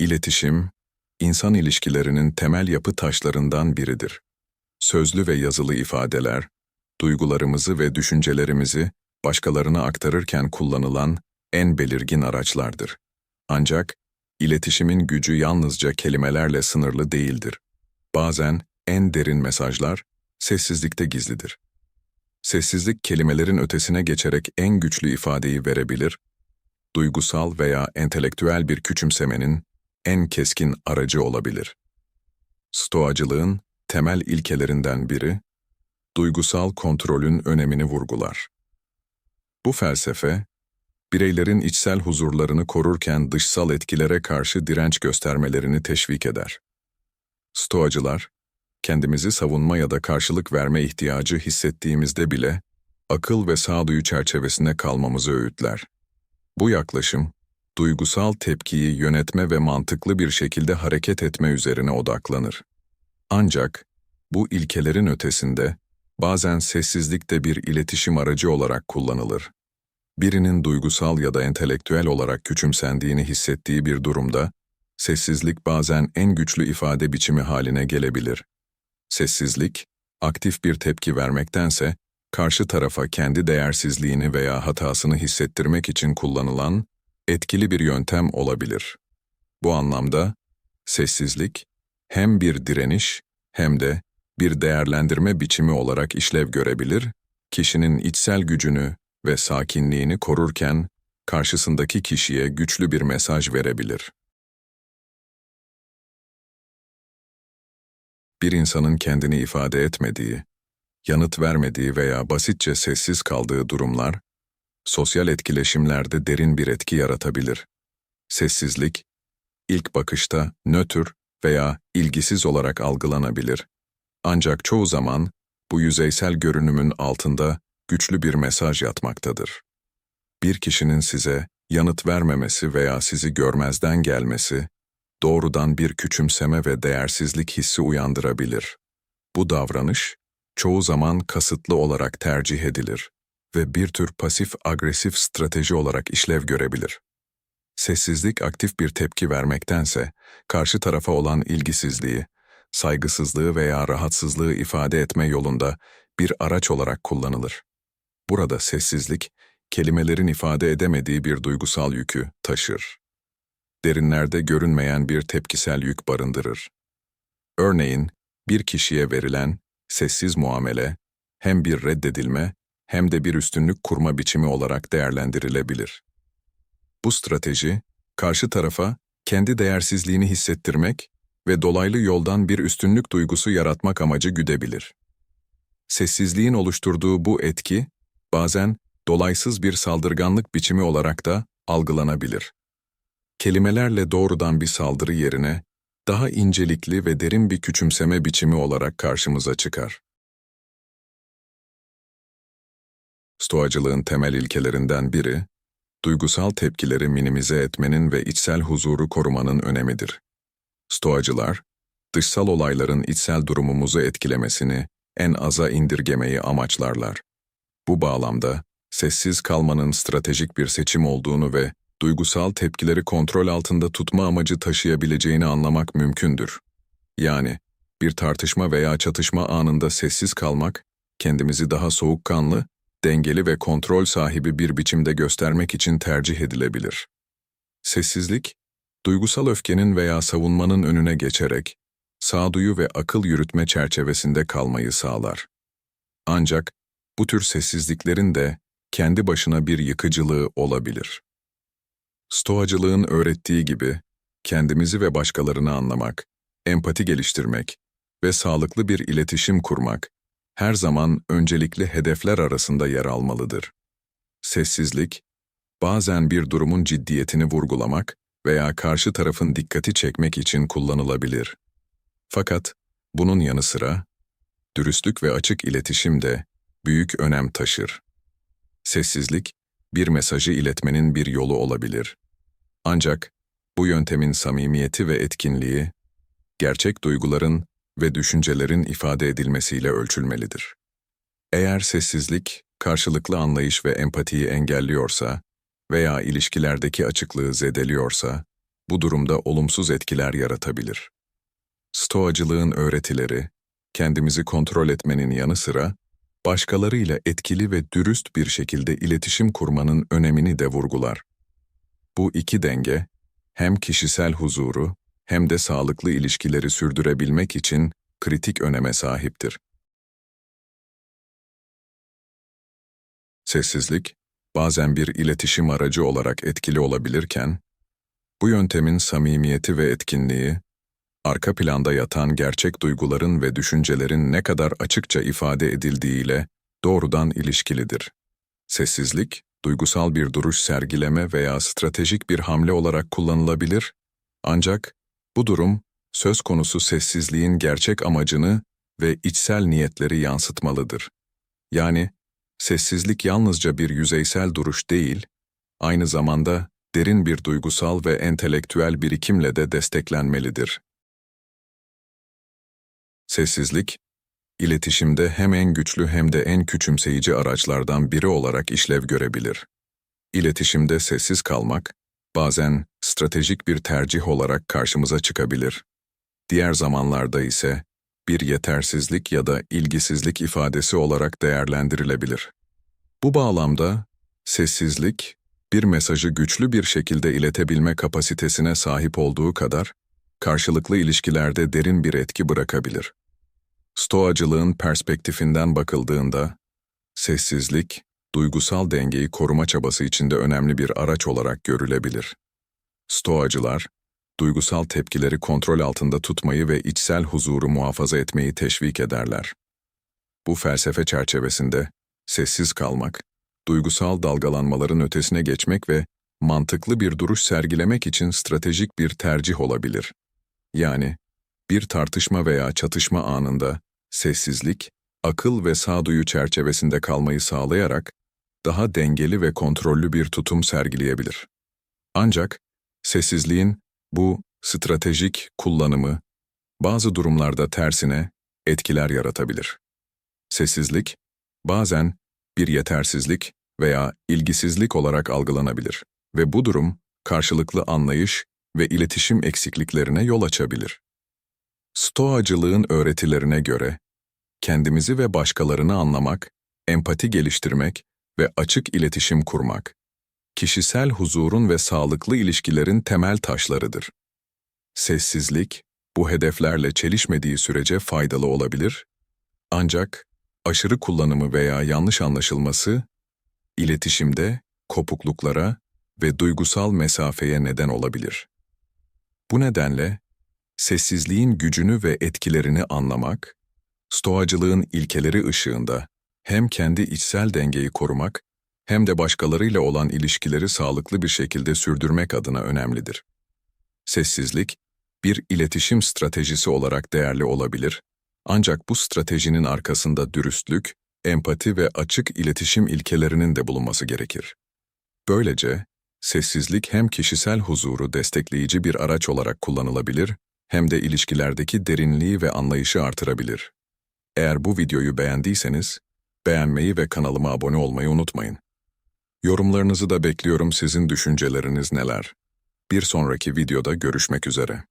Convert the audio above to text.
İletişim, insan ilişkilerinin temel yapı taşlarından biridir. Sözlü ve yazılı ifadeler, duygularımızı ve düşüncelerimizi başkalarına aktarırken kullanılan en belirgin araçlardır. Ancak iletişimin gücü yalnızca kelimelerle sınırlı değildir. Bazen en derin mesajlar sessizlikte gizlidir. Sessizlik kelimelerin ötesine geçerek en güçlü ifadeyi verebilir, duygusal veya entelektüel bir küçümsemenin en keskin aracı olabilir. Stoacılığın temel ilkelerinden biri, duygusal kontrolün önemini vurgular. Bu felsefe, bireylerin içsel huzurlarını korurken dışsal etkilere karşı direnç göstermelerini teşvik eder. Stoacılar, kendimizi savunma ya da karşılık verme ihtiyacı hissettiğimizde bile akıl ve sağduyu çerçevesinde kalmamızı öğütler. Bu yaklaşım, duygusal tepkiyi yönetme ve mantıklı bir şekilde hareket etme üzerine odaklanır. Ancak bu ilkelerin ötesinde bazen sessizlik de bir iletişim aracı olarak kullanılır. Birinin duygusal ya da entelektüel olarak küçümsendiğini hissettiği bir durumda, sessizlik bazen en güçlü ifade biçimi haline gelebilir. Sessizlik, aktif bir tepki vermektense, karşı tarafa kendi değersizliğini veya hatasını hissettirmek için kullanılan etkili bir yöntem olabilir. Bu anlamda, sessizlik, hem bir direniş hem de bir değerlendirme biçimi olarak işlev görebilir, kişinin içsel gücünü ve sakinliğini korurken karşısındaki kişiye güçlü bir mesaj verebilir. Bir insanın kendini ifade etmediği, yanıt vermediği veya basitçe sessiz kaldığı durumlar, sosyal etkileşimlerde derin bir etki yaratabilir. Sessizlik, ilk bakışta nötr veya ilgisiz olarak algılanabilir. Ancak çoğu zaman bu yüzeysel görünümün altında güçlü bir mesaj yatmaktadır. Bir kişinin size yanıt vermemesi veya sizi görmezden gelmesi, doğrudan bir küçümseme ve değersizlik hissi uyandırabilir. Bu davranış, çoğu zaman kasıtlı olarak tercih edilir ve bir tür pasif-agresif strateji olarak işlev görebilir. Sessizlik aktif bir tepki vermektense, karşı tarafa olan ilgisizliği, saygısızlığı veya rahatsızlığı ifade etme yolunda bir araç olarak kullanılır. Burada sessizlik, kelimelerin ifade edemediği bir duygusal yükü taşır. Derinlerde görünmeyen bir tepkisel yük barındırır. Örneğin, bir kişiye verilen sessiz muamele, hem bir reddedilme hem de bir üstünlük kurma biçimi olarak değerlendirilebilir. Bu strateji, karşı tarafa kendi değersizliğini hissettirmek ve dolaylı yoldan bir üstünlük duygusu yaratmak amacı güdebilir. Sessizliğin oluşturduğu bu etki, bazen dolaysız bir saldırganlık biçimi olarak da algılanabilir. Kelimelerle doğrudan bir saldırı yerine, daha incelikli ve derin bir küçümseme biçimi olarak karşımıza çıkar. Stoacılığın temel ilkelerinden biri, duygusal tepkileri minimize etmenin ve içsel huzuru korumanın önemidir. Stoacılar, dışsal olayların içsel durumumuzu etkilemesini en aza indirgemeyi amaçlarlar. Bu bağlamda, sessiz kalmanın stratejik bir seçim olduğunu ve duygusal tepkileri kontrol altında tutma amacı taşıyabileceğini anlamak mümkündür. Yani, bir tartışma veya çatışma anında sessiz kalmak, kendimizi daha soğukkanlı dengeli ve kontrol sahibi bir biçimde göstermek için tercih edilebilir. Sessizlik, duygusal öfkenin veya savunmanın önüne geçerek, sağduyu ve akıl yürütme çerçevesinde kalmayı sağlar. Ancak bu tür sessizliklerin de kendi başına bir yıkıcılığı olabilir. Stoacılığın öğrettiği gibi, kendimizi ve başkalarını anlamak, empati geliştirmek ve sağlıklı bir iletişim kurmak, her zaman öncelikli hedefler arasında yer almalıdır. Sessizlik, bazen bir durumun ciddiyetini vurgulamak veya karşı tarafın dikkati çekmek için kullanılabilir. Fakat bunun yanı sıra, dürüstlük ve açık iletişim de büyük önem taşır. Sessizlik, bir mesajı iletmenin bir yolu olabilir. Ancak bu yöntemin samimiyeti ve etkinliği, gerçek duyguların ve düşüncelerin ifade edilmesiyle ölçülmelidir. Eğer sessizlik, karşılıklı anlayış ve empatiyi engelliyorsa veya ilişkilerdeki açıklığı zedeliyorsa, bu durumda olumsuz etkiler yaratabilir. Stoacılığın öğretileri, kendimizi kontrol etmenin yanı sıra, başkalarıyla etkili ve dürüst bir şekilde iletişim kurmanın önemini de vurgular. Bu iki denge, hem kişisel huzuru hem de sağlıklı ilişkileri sürdürebilmek için kritik öneme sahiptir. Sessizlik, bazen bir iletişim aracı olarak etkili olabilirken, bu yöntemin samimiyeti ve etkinliği, arka planda yatan gerçek duyguların ve düşüncelerin ne kadar açıkça ifade edildiğiyle doğrudan ilişkilidir. Sessizlik, duygusal bir duruş sergileme veya stratejik bir hamle olarak kullanılabilir, ancak bu durum, söz konusu sessizliğin gerçek amacını ve içsel niyetleri yansıtmalıdır. Yani, sessizlik yalnızca bir yüzeysel duruş değil, aynı zamanda derin bir duygusal ve entelektüel birikimle de desteklenmelidir. Sessizlik, iletişimde hem en güçlü hem de en küçümseyici araçlardan biri olarak işlev görebilir. İletişimde sessiz kalmak, bazen stratejik bir tercih olarak karşımıza çıkabilir. Diğer zamanlarda ise bir yetersizlik ya da ilgisizlik ifadesi olarak değerlendirilebilir. Bu bağlamda sessizlik, bir mesajı güçlü bir şekilde iletebilme kapasitesine sahip olduğu kadar, karşılıklı ilişkilerde derin bir etki bırakabilir. Stoacılığın perspektifinden bakıldığında, sessizlik, duygusal dengeyi koruma çabası içinde önemli bir araç olarak görülebilir. Stoacılar, duygusal tepkileri kontrol altında tutmayı ve içsel huzuru muhafaza etmeyi teşvik ederler. Bu felsefe çerçevesinde sessiz kalmak, duygusal dalgalanmaların ötesine geçmek ve mantıklı bir duruş sergilemek için stratejik bir tercih olabilir. Yani, bir tartışma veya çatışma anında sessizlik, akıl ve sağduyu çerçevesinde kalmayı sağlayarak daha dengeli ve kontrollü bir tutum sergileyebilir. Ancak sessizliğin bu stratejik kullanımı bazı durumlarda tersine etkiler yaratabilir. Sessizlik bazen bir yetersizlik veya ilgisizlik olarak algılanabilir ve bu durum karşılıklı anlayış ve iletişim eksikliklerine yol açabilir. Stoacılığın öğretilerine göre kendimizi ve başkalarını anlamak, empati geliştirmek ve açık iletişim kurmak, kişisel huzurun ve sağlıklı ilişkilerin temel taşlarıdır. Sessizlik, bu hedeflerle çelişmediği sürece faydalı olabilir, ancak aşırı kullanımı veya yanlış anlaşılması, iletişimde kopukluklara ve duygusal mesafeye neden olabilir. Bu nedenle, sessizliğin gücünü ve etkilerini anlamak, stoacılığın ilkeleri ışığında hem kendi içsel dengeyi korumak hem de başkalarıyla olan ilişkileri sağlıklı bir şekilde sürdürmek adına önemlidir. Sessizlik, bir iletişim stratejisi olarak değerli olabilir, ancak bu stratejinin arkasında dürüstlük, empati ve açık iletişim ilkelerinin de bulunması gerekir. Böylece, sessizlik hem kişisel huzuru destekleyici bir araç olarak kullanılabilir, hem de ilişkilerdeki derinliği ve anlayışı artırabilir. Eğer bu videoyu beğendiyseniz, beğenmeyi ve kanalıma abone olmayı unutmayın. Yorumlarınızı da bekliyorum sizin düşünceleriniz neler? Bir sonraki videoda görüşmek üzere.